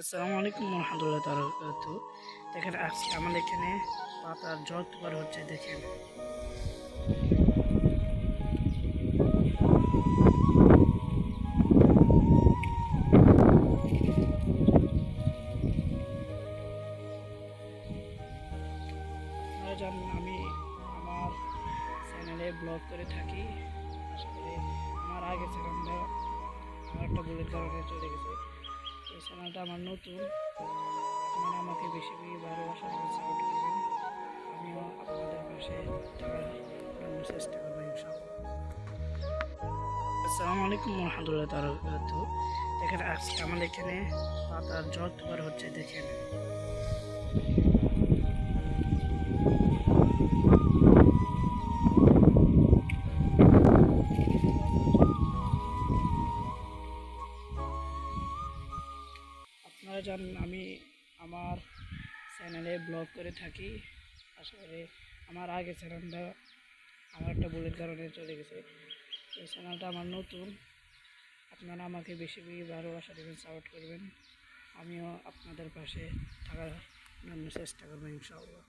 আসসালামু আলাইকুম রহমতুল্লাহ তারকাত দেখেন, আজকে আমাদের এখানে পাতার জল হচ্ছে, দেখেন। জানেন, আমি আমার চ্যানেলে ব্লগ করে থাকি। আমার আগে চ্যানেলটা আমার একটা ভুলের কারণে চলে গেছে। এই চ্যানেলটা আমার নতুন। আপনারা আমাকে বেশি বেশি ভালোবাসা সাপোর্ট করবেন। আমিও আপনাদের পাশে থাকার চেষ্টা করব আসসালামু আলাইকুম রহমতুল্লাহ তারকাত দেখেন, আজকে আমাদের এখানে পাতার জল তোবার হচ্ছে, দেখেন। আপনারা জানেন, আমি আমার চ্যানেলে ব্লগ করে থাকি। আসলে আমার আগে চ্যানেলটা আমার একটা ভুলের কারণে চলে গেছে। এই চ্যানেলটা আমার নতুন। আপনারা আমাকে বেশি বেশি ভালোবাসা দেবেন সাপোর্ট করবেন। আমিও আপনাদের পাশে থাকার জন্য চেষ্টা করব, ইনশাআল্লাহ।